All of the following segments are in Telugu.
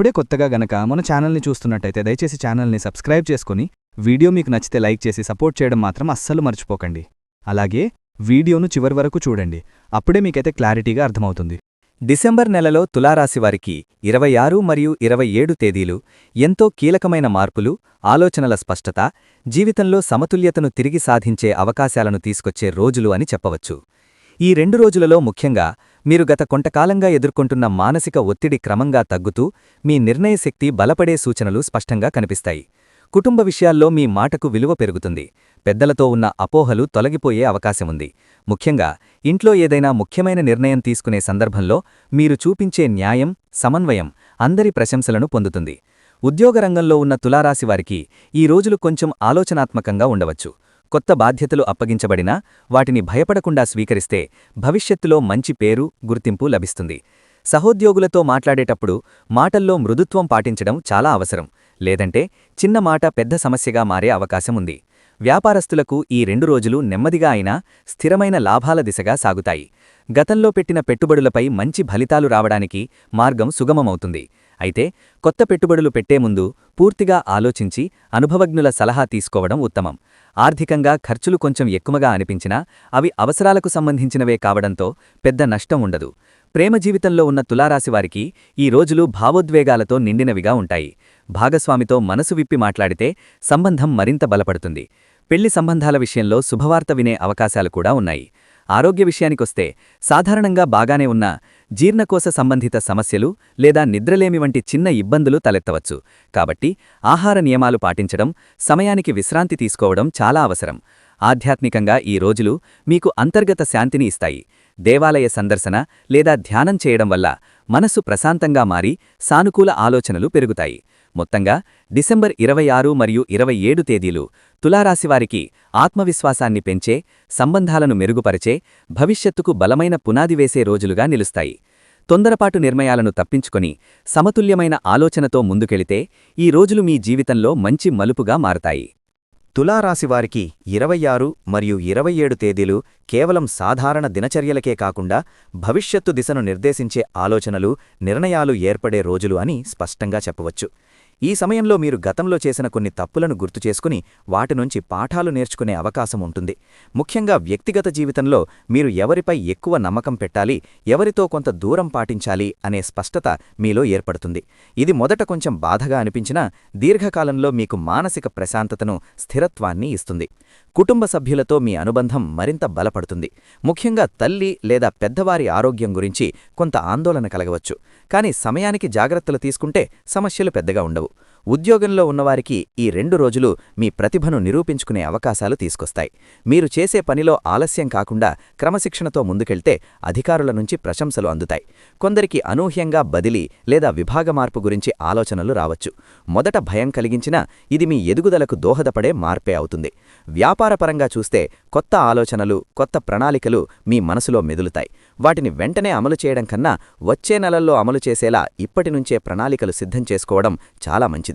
ఇప్పుడే కొత్తగా గనక మన ఛానల్ని చూస్తున్నట్టయితే దయచేసి ఛానల్ని సబ్స్క్రైబ్ చేసుకుని వీడియో మీకు నచ్చితే లైక్ చేసి సపోర్ట్ చేయడం మాత్రం అస్సలు మర్చిపోకండి. అలాగే వీడియోను చివరి వరకు చూడండి. అప్పుడే మీకైతే క్లారిటీగా అర్థమవుతుంది. డిసెంబర్ నెలలో తులారాశివారికి ఇరవై ఆరు మరియు ఇరవై ఏడు తేదీలు ఎంతో కీలకమైన మార్పులు ఆలోచనల స్పష్టత జీవితంలో సమతుల్యతను తిరిగి సాధించే అవకాశాలను తీసుకొచ్చే రోజులు అని చెప్పవచ్చు. ఈ రెండు రోజులలో ముఖ్యంగా మీరు గత కొంతకాలంగా ఎదుర్కొంటున్న మానసిక ఒత్తిడి క్రమంగా తగ్గుతూ మీ నిర్ణయశక్తి బలపడే సూచనలు స్పష్టంగా కనిపిస్తాయి. కుటుంబ విషయాల్లో మీ మాటకు విలువ పెరుగుతుంది. పెద్దలతో ఉన్న అపోహలు తొలగిపోయే అవకాశముంది ముఖ్యంగా ఇంట్లో ఏదైనా ముఖ్యమైన నిర్ణయం తీసుకునే సందర్భంలో మీరు చూపించే న్యాయం సమన్వయం అందరి ప్రశంసలను పొందుతుంది. ఉద్యోగరంగంలో ఉన్న తులారాశివారికి ఈ రోజులు కొంచెం ఆలోచనాత్మకంగా ఉండవచ్చు. కొత్త బాధ్యతలు అప్పగించబడినా వాటిని భయపడకుండా స్వీకరిస్తే భవిష్యత్తులో మంచి పేరు గుర్తింపు లభిస్తుంది. సహోద్యోగులతో మాట్లాడేటప్పుడు మాటల్లో మృదుత్వం పాటించడం చాలా అవసరం. లేదంటే చిన్న మాట పెద్ద సమస్యగా మారే అవకాశముంది వ్యాపారస్తులకు ఈ రెండు రోజులు నెమ్మదిగా అయినా స్థిరమైన లాభాల దిశగా సాగుతాయి. గతంలో పెట్టిన పెట్టుబడులపై మంచి ఫలితాలు రావడానికి మార్గం సుగమమవుతుంది. అయితే కొత్త పెట్టుబడులు పెట్టే ముందు పూర్తిగా ఆలోచించి అనుభవజ్ఞుల సలహా తీసుకోవడం ఉత్తమం. ఆర్థికంగా ఖర్చులు కొంచెం ఎక్కువగా అనిపించినా అవి అవసరాలకు సంబంధించినవే కావడంతో పెద్ద నష్టం ఉండదు. ప్రేమ జీవితంలో ఉన్న తులారాశివారికి ఈ రోజులు భావోద్వేగాలతో నిండినవిగా ఉంటాయి. భాగస్వామితో మనసు విప్పి మాట్లాడితే సంబంధం మరింత బలపడుతుంది. పెళ్ళి సంబంధాల విషయంలో శుభవార్త వినే అవకాశాలు కూడా ఉన్నాయి. ఆరోగ్య విషయానికొస్తే సాధారణంగా బాగానే ఉన్న జీర్ణకోశ సంబంధిత సమస్యలు లేదా నిద్రలేమి వంటి చిన్న ఇబ్బందులు తలెత్తవచ్చు. కాబట్టి ఆహార నియమాలు పాటించడం సమయానికి విశ్రాంతి తీసుకోవడం చాలా అవసరం. ఆధ్యాత్మికంగా ఈ రోజులు మీకు అంతర్గత శాంతిని ఇస్తాయి. దేవాలయ సందర్శన లేదా ధ్యానం చేయడం వల్ల మనస్సు ప్రశాంతంగా మారి సానుకూల ఆలోచనలు పెరుగుతాయి. మొత్తంగా డిసెంబర్ ఇరవై ఆరు మరియు ఇరవై ఏడు తేదీలు తులారాశివారికి ఆత్మవిశ్వాసాన్ని పెంచే సంబంధాలను మెరుగుపరిచే భవిష్యత్తుకు బలమైన పునాది వేసే రోజులుగా నిలుస్తాయి. తొందరపాటు నిర్ణయాలను తప్పించుకొని సమతుల్యమైన ఆలోచనతో ముందుకెళితే ఈ రోజులు మీ జీవితంలో మంచి మలుపుగా మారతాయి. తులారాశివారికి ఇరవై ఆరు మరియు ఇరవై ఏడు తేదీలు కేవలం సాధారణ దినచర్యలకే కాకుండా భవిష్యత్తు దిశను నిర్దేశించే ఆలోచనలు నిర్ణయాలు ఏర్పడే రోజులు అని స్పష్టంగా చెప్పవచ్చు. ఈ సమయంలో మీరు గతంలో చేసిన కొన్ని తప్పులను గుర్తుచేసుకుని వాటి నుంచి పాఠాలు నేర్చుకునే అవకాశం ఉంటుంది. ముఖ్యంగా వ్యక్తిగత జీవితంలో మీరు ఎవరిపై ఎక్కువ నమ్మకం పెట్టాలి ఎవరితో కొంత దూరం పాటించాలి అనే స్పష్టత మీలో ఏర్పడుతుంది. ఇది మొదట కొంచెం బాధగా అనిపించినా దీర్ఘకాలంలో మీకు మానసిక ప్రశాంతతను స్థిరత్వాన్ని ఇస్తుంది. కుటుంబ సభ్యులతో మీ అనుబంధం మరింత బలపడుతుంది. ముఖ్యంగా తల్లి లేదా పెద్దవారి ఆరోగ్యం గురించి కొంత ఆందోళన కలగవచ్చు. కానీ సమయానికి జాగ్రత్తలు తీసుకుంటే సమస్యలు పెద్దగా ఉండవు. ఉద్యోగంలో ఉన్నవారికి ఈ రెండు రోజులు మీ ప్రతిభను నిరూపించుకునే అవకాశాలు తీసుకొస్తాయి. మీరు చేసే పనిలో ఆలస్యం కాకుండా క్రమశిక్షణతో ముందుకెళ్తే అధికారుల నుంచి ప్రశంసలు అందుతాయి. కొందరికి అనూహ్యంగా బదిలీ లేదా విభాగ మార్పు గురించి ఆలోచనలు రావచ్చు. మొదట భయం కలిగించినా ఇది మీ ఎదుగుదలకు దోహదపడే మార్పే అవుతుంది. వ్యాపారపరంగా చూస్తే కొత్త ఆలోచనలు కొత్త ప్రణాళికలు మీ మనసులో మెదులుతాయి. వాటిని వెంటనే అమలు చేయడం కన్నా వచ్చే నెలల్లో అమలు చేసేలా ఇప్పటినుంచే ప్రణాళికలు సిద్ధం చేసుకోవడం చాలా మంచిది.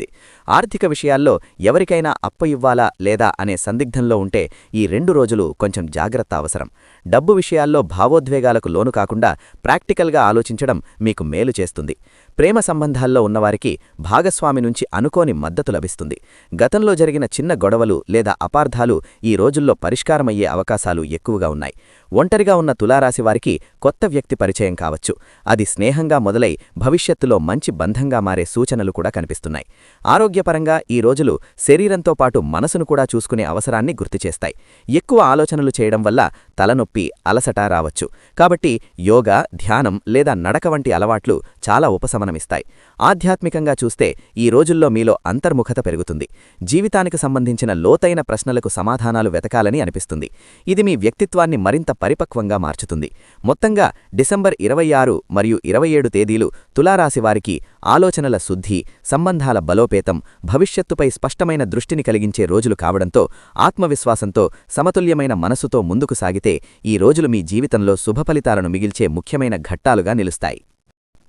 ఆర్థిక విషయాల్లో ఎవరికైనా అప్ప ఇవ్వాలా లేదా అనే సందిగ్ధంలో ఉంటే ఈ రెండు రోజులు కొంచెం జాగ్రత్త అవసరం. డబ్బు విషయాల్లో భావోద్వేగాలకు లోను కాకుండా ప్రాక్టికల్గా ఆలోచించడం మీకు మేలు చేస్తుంది. ప్రేమ సంబంధాల్లో ఉన్నవారికి భాగస్వామి నుంచి అనుకోని మద్దతు లభిస్తుంది. గతంలో జరిగిన చిన్న గొడవలు లేదా అపార్థాలు ఈ రోజుల్లో పరిష్కారమయ్యే అవకాశాలు ఎక్కువగా ఉన్నాయి. ఒంటరిగా ఉన్న తులారాశి వారికి కొత్త వ్యక్తి పరిచయం కావచ్చు. అది స్నేహంగా మొదలై భవిష్యత్తులో మంచి బంధంగా మారే సూచనలు కూడా కనిపిస్తున్నాయి. ఆరోగ్యపరంగా ఈ రోజులు శరీరంతో పాటు మనసును కూడా చూసుకునే అవసరాన్ని గుర్తుచేస్తాయి ఎక్కువ ఆలోచనలు చేయడం వల్ల తలనొప్పి అలసట రావచ్చు. కాబట్టి యోగా ధ్యానం లేదా నడక వంటి అలవాట్లు చాలా ఉపశమనమిస్తాయి. ఆధ్యాత్మికంగా చూస్తే ఈ రోజుల్లో మీలో అంతర్ముఖత పెరుగుతుంది. జీవితానికి సంబంధించిన లోతైన ప్రశ్నలకు సమాధానాలు వెతకాలని అనిపిస్తుంది. ఇది మీ వ్యక్తిత్వాన్ని మరింత పరిపక్వంగా మార్చుతుంది. మొత్తంగా డిసెంబర్ ఇరవై ఆరు మరియు ఇరవై ఏడు తేదీలు తులారాశివారికి ఆలోచనల శుద్ధి సంబంధాల బలోపేతం భవిష్యత్తుపై స్పష్టమైన దృష్టిని కలిగించే రోజులు కావడంతో ఆత్మవిశ్వాసంతో సమతుల్యమైన మనసుతో ముందుకు సాగితే ఈ రోజులు మీ జీవితంలో శుభఫలితాలను మిగిల్చే ముఖ్యమైన ఘట్టాలుగా నిలుస్తాయి.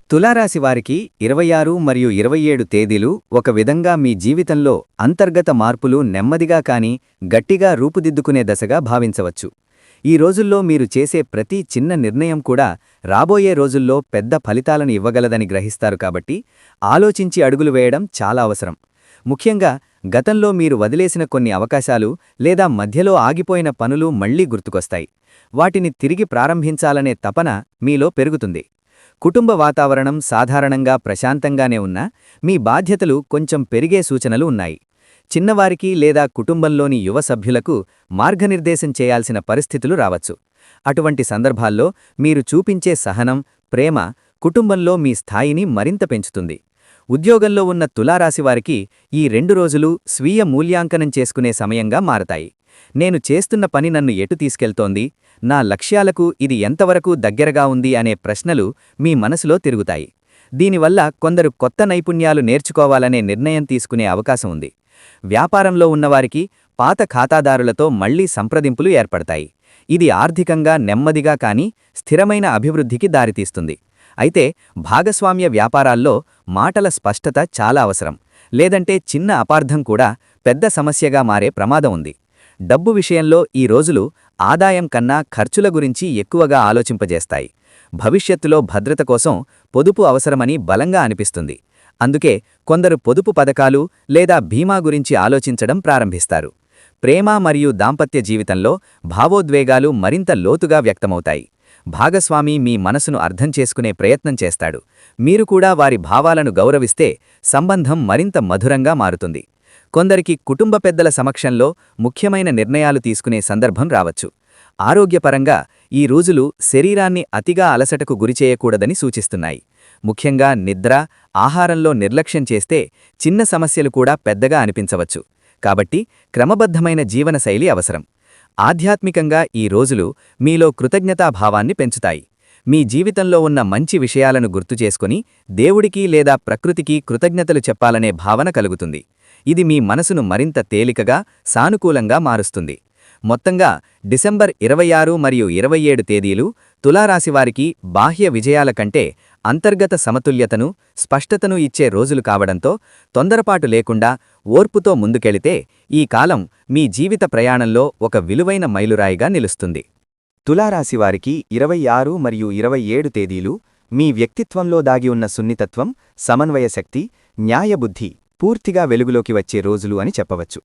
తులారాశి వారికి ఇరవై ఆరు మరియు ఇరవై ఏడు తేదీలు ఒక విధంగా మీ జీవితంలో అంతర్గత మార్పులు నెమ్మదిగా కాని గట్టిగా రూపుదిద్దుకునే దశగా భావించవచ్చు. ఈ రోజుల్లో మీరు చేసే ప్రతి చిన్న నిర్ణయం కూడా రాబోయే రోజుల్లో పెద్ద ఫలితాలను ఇవ్వగలదని గ్రహిస్తారు కాబట్టి ఆలోచించి అడుగులు వేయడం చాలా అవసరం. ముఖ్యంగా గతంలో మీరు వదిలేసిన కొన్ని అవకాశాలు లేదా మధ్యలో ఆగిపోయిన పనులు మళ్ళీ గుర్తుకొస్తాయి. వాటిని తిరిగి ప్రారంభించాలనే తపన మీలో పెరుగుతుంది. కుటుంబ వాతావరణం సాధారణంగా ప్రశాంతంగానే ఉన్నా మీ బాధ్యతలు కొంచెం పెరిగే సూచనలు ఉన్నాయి. చిన్నవారికి లేదా కుటుంబంలోని యువ సభ్యులకు మార్గనిర్దేశం చేయాల్సిన పరిస్థితులు రావచ్చు. అటువంటి సందర్భాల్లో మీరు చూపించే సహనం ప్రేమ కుటుంబంలో మీ స్థాయిని మరింత పెంచుతుంది. ఉద్యోగంలో ఉన్న తులారాశివారికి ఈ రెండు రోజులు స్వీయ మూల్యాంకనం చేసుకునే సమయంగా మారతాయి. నేను చేస్తున్న పని నన్ను ఎటు తీసుకెళ్తోంది? నా లక్ష్యాలకు ఇది ఎంతవరకు దగ్గరగా ఉంది అనే ప్రశ్నలు మీ మనసులో తిరుగుతాయి. దీనివల్ల కొందరు కొత్త నైపుణ్యాలు నేర్చుకోవాలనే నిర్ణయం తీసుకునే అవకాశం ఉంది. వ్యాపారంలో ఉన్నవారికి పాత ఖాతాదారులతో మళ్ళీ సంప్రదింపులు ఏర్పడతాయి. ఇది ఆర్థికంగా నెమ్మదిగా కాని స్థిరమైన అభివృద్ధికి దారితీస్తుంది. అయితే భాగస్వామ్య వ్యాపారాల్లో మాటల స్పష్టత చాలా అవసరం. లేదంటే చిన్న అపార్థం కూడా పెద్ద సమస్యగా మారే ప్రమాదం ఉంది. డబ్బు విషయంలో ఈ రోజులు ఆదాయం కన్నా ఖర్చుల గురించి ఎక్కువగా ఆలోచింపజేస్తాయి. భవిష్యత్తులో భద్రత కోసం పొదుపు అవసరమని బలంగా అనిపిస్తుంది. అందుకే కొందరు పొదుపు పథకాలు లేదా బీమా గురించి ఆలోచించడం ప్రారంభిస్తారు. ప్రేమ మరియు దాంపత్య జీవితంలో భావోద్వేగాలు మరింత లోతుగా వ్యక్తమవుతాయి. భాగస్వామి మీ మనసును అర్థం చేసుకునే ప్రయత్నం చేస్తాడు. మీరు కూడా వారి భావాలను గౌరవిస్తే సంబంధం మరింత మధురంగా మారుతుంది. కొందరికి కుటుంబ పెద్దల సమక్షంలో ముఖ్యమైన నిర్ణయాలు తీసుకునే సందర్భం రావచ్చు. ఆరోగ్యపరంగా ఈ రోజులు శరీరాన్ని అతిగా అలసటకు గురిచేయకూడదని సూచిస్తున్నాయి. ముఖ్యంగా నిద్ర ఆహారంలో నిర్లక్ష్యం చేస్తే చిన్న సమస్యలు కూడా పెద్దగా అనిపించవచ్చు. కాబట్టి క్రమబద్ధమైన జీవనశైలి అవసరం. ఆధ్యాత్మికంగా ఈ రోజులు మీలో కృతజ్ఞతాభావాన్ని పెంచుతాయి. మీ జీవితంలో ఉన్న మంచి విషయాలను గుర్తుచేసుకుని దేవుడికి లేదా ప్రకృతికి కృతజ్ఞతలు చెప్పాలనే భావన కలుగుతుంది. ఇది మీ మనసును మరింత తేలికగా సానుకూలంగా మారుస్తుంది. మొత్తంగా డిసెంబర్ ఇరవై ఆరు మరియు ఇరవై ఏడు తేదీలు తులారాశివారికి బాహ్య విజయాల కంటే అంతర్గత సమతుల్యతను స్పష్టతను ఇచ్చే రోజులు కావడంతో తొందరపాటు లేకుండా ఓర్పుతో ముందుకెళితే ఈ కాలం మీ జీవిత ప్రయాణంలో ఒక విలువైన మైలురాయిగా నిలుస్తుంది. తులారాశివారికి ఇరవై ఆరు మరియు ఇరవై ఏడు తేదీలు మీ వ్యక్తిత్వంలో దాగి ఉన్న సున్నితత్వం సమన్వయ శక్తి న్యాయబుద్ధి పూర్తిగా వెలుగులోకి వచ్చే రోజులు అని చెప్పవచ్చు.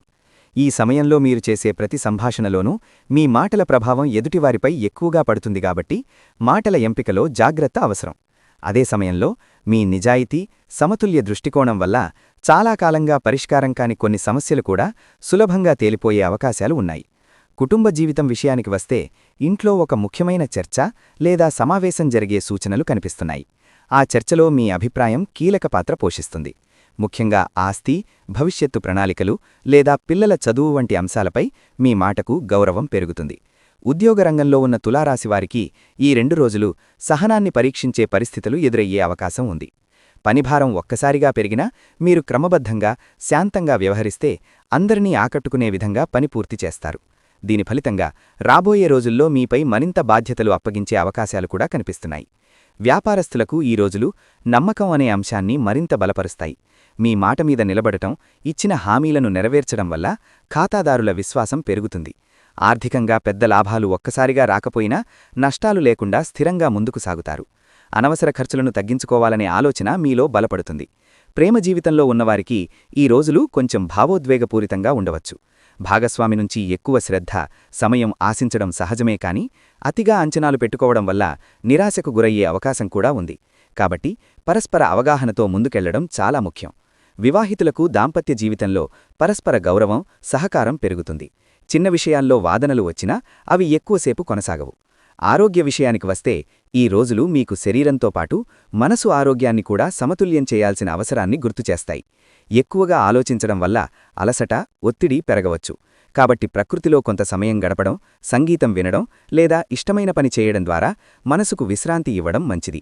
ఈ సమయంలో మీరు చేసే ప్రతి సంభాషణలోనూ మీ మాటల ప్రభావం ఎదుటివారిపై ఎక్కువగా పడుతుంది కాబట్టి మాటల ఎంపికలో జాగ్రత్త అవసరం. అదే సమయంలో మీ నిజాయితీ సమతుల్య దృష్టికోణం వల్ల చాలా కాలంగా పరిష్కారం కాని కొన్ని సమస్యలు కూడా సులభంగా తేలిపోయే అవకాశాలు ఉన్నాయి. కుటుంబ జీవితం విషయానికి వస్తే ఇంట్లో ఒక ముఖ్యమైన చర్చ లేదా సమావేశం జరిగే సూచనలు కనిపిస్తున్నాయి. ఆ చర్చలో మీ అభిప్రాయం కీలక పాత్ర పోషిస్తుంది. ముఖ్యంగా ఆస్తి భవిష్యత్తు ప్రణాళికలు లేదా పిల్లల చదువు వంటి అంశాలపై మీ మాటకు గౌరవం పెరుగుతుంది. ఉద్యోగ రంగంలో ఉన్న తులారాశివారికి ఈ రెండు రోజులు సహనాన్ని పరీక్షించే పరిస్థితులు ఎదురయ్యే అవకాశం ఉంది. పనిభారం ఒక్కసారిగా పెరిగినా మీరు క్రమబద్ధంగా శాంతంగా వ్యవహరిస్తే అందరినీ ఆకట్టుకునే విధంగా పని పూర్తి చేస్తారు. దీని ఫలితంగా రాబోయే రోజుల్లో మీపై మరింత బాధ్యతలు అప్పగించే అవకాశాలు కూడా కనిపిస్తున్నాయి. వ్యాపారస్తులకు ఈ రోజులు నమ్మకం అనే అంశాన్ని మరింత బలపరుస్తాయి. మీ మాట మీద నిలబడటం ఇచ్చిన హామీలను నెరవేర్చడం వల్ల ఖాతాదారుల విశ్వాసం పెరుగుతుంది. ఆర్థికంగా పెద్ద లాభాలు ఒక్కసారిగా రాకపోయినా నష్టాలు లేకుండా స్థిరంగా ముందుకు సాగుతారు. అనవసర ఖర్చులను తగ్గించుకోవాలనే ఆలోచన మీలో బలపడుతుంది. ప్రేమ జీవితంలో ఉన్నవారికి ఈ రోజులు కొంచెం భావోద్వేగపూరితంగా ఉండవచ్చు. భాగస్వామి నుంచి ఎక్కువ శ్రద్ధ సమయం ఆశించడం సహజమే కాని అతిగా అంచనాలు పెట్టుకోవడం వల్ల నిరాశకు గురయ్యే అవకాశం కూడా ఉంది. కాబట్టి పరస్పర అవగాహనతో ముందుకెళ్ళడం చాలా ముఖ్యం. వివాహితులకు దాంపత్య జీవితంలో పరస్పర గౌరవం సహకారం పెరుగుతుంది. చిన్న విషయాల్లో వాదనలు వచ్చినా అవి ఎక్కువసేపు కొనసాగవు. ఆరోగ్య విషయానికి వస్తే ఈ రోజులు మీకు శరీరంతో పాటు మనసు ఆరోగ్యాన్ని కూడా సమతుల్యం చేయాల్సిన అవసరాన్ని గుర్తుచేస్తాయి ఎక్కువగా ఆలోచించడం వల్ల అలసట ఒత్తిడి పెరగవచ్చు. కాబట్టి ప్రకృతిలో కొంత సమయం గడపడం సంగీతం వినడం లేదా ఇష్టమైన పని చేయడం ద్వారా మనసుకు విశ్రాంతి ఇవ్వడం మంచిది.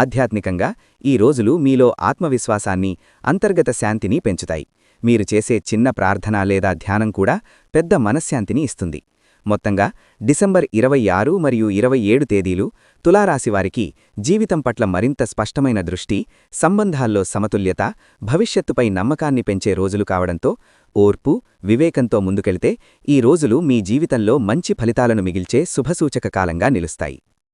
ఆధ్యాత్మికంగా ఈ రోజులు మీలో ఆత్మవిశ్వాసాన్ని అంతర్గత శాంతిని పెంచుతాయి. మీరు చేసే చిన్న ప్రార్థన లేదా ధ్యానం కూడా పెద్ద మనశ్శాంతిని ఇస్తుంది. మొత్తంగా డిసెంబర్ ఇరవై ఆరు మరియు ఇరవై ఏడు తేదీలు తులారాశివారికి జీవితం పట్ల మరింత స్పష్టమైన దృష్టి సంబంధాల్లో సమతుల్యత భవిష్యత్తుపై నమ్మకాన్ని పెంచే రోజులు కావడంతో ఓర్పు వివేకంతో ముందుకెళ్తే ఈ రోజులు మీ జీవితంలో మంచి ఫలితాలను మిగిల్చే శుభసూచక కాలంగా నిలుస్తాయి.